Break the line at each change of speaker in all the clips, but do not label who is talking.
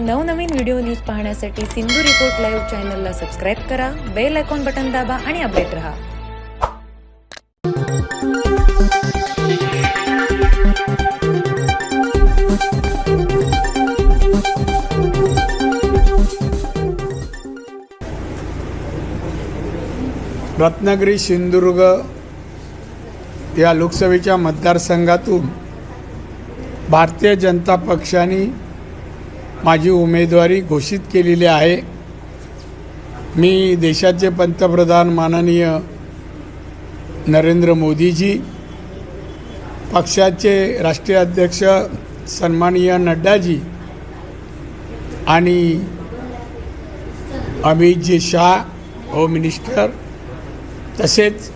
नवनवीन video news पाहण्यासाठी Sindhu report live चॅनलला सबस्क्राईब करा बेल आयकॉन बटन दाबा आणि अपडेट रहा.
रत्नागिरी सिंधुदुर्ग या लोकसभेच्या मतदारसंघातून भारतीय जनता पक्षाने माझी उमेदवारी घोषित केलेली आहे. मी देशाचे पंतप्रधान माननीय नरेंद्र मोदीजी पक्षाचे राष्ट्रीय अध्यक्ष सन्माननीय नड्डाजी आणि अमितजी शाह होम मिनिस्टर तसेच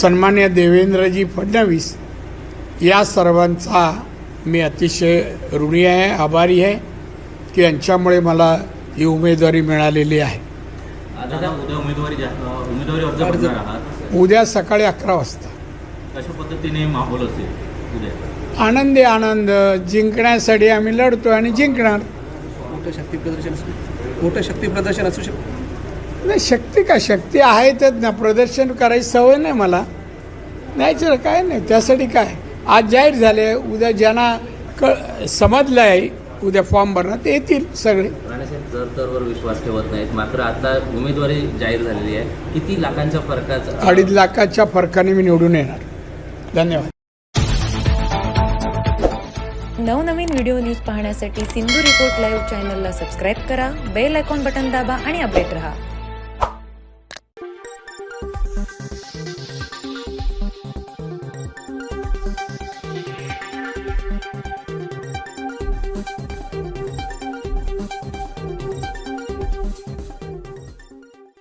सन्मान्य देवेंद्रजी फडणवीस या सर्वांचा मी अतिशय ऋणी आहे आभारी आहे की यांच्यामुळे मला ही उमेदवारी मिळालेली आहे. उद्या सकाळी अकरा वाजता.
कशा पद्धतीने माहोल असेल उद्या?
आनंदी आनंद जिंकण्यासाठी आम्ही लढतो आणि जिंकणार.
मोठं शक्ती प्रदर्शन असू मोठं शक्ती प्रदर्शन असू शकतं
नाही शक्ती का शक्ती आहेतच ना प्रदर्शन करायची सवय नाही मला. नाहीच काय नाही त्यासाठी काय? आज जाहीर झाले उद्या ज्यांना क समजलं आहे उद्या फॉर्म भरणार ते येतील सगळे.
राणेसाहेब जर तरवर विश्वास ठेवत नाहीत मात्र आता उमेदवारी जाहीर झालेली आहे. किती लाखांच्या फरकाचा
अडीच लाखाच्या फरकाने मी निवडून येणार. धन्यवाद.
नवनवीन व्हिडिओ न्यूज पाहण्यासाठी सिंधू रिपोर्ट लाईव्ह चॅनलला सबस्क्राईब करा बेल आयकॉन बटन दाबा आणि अपडेट रहा.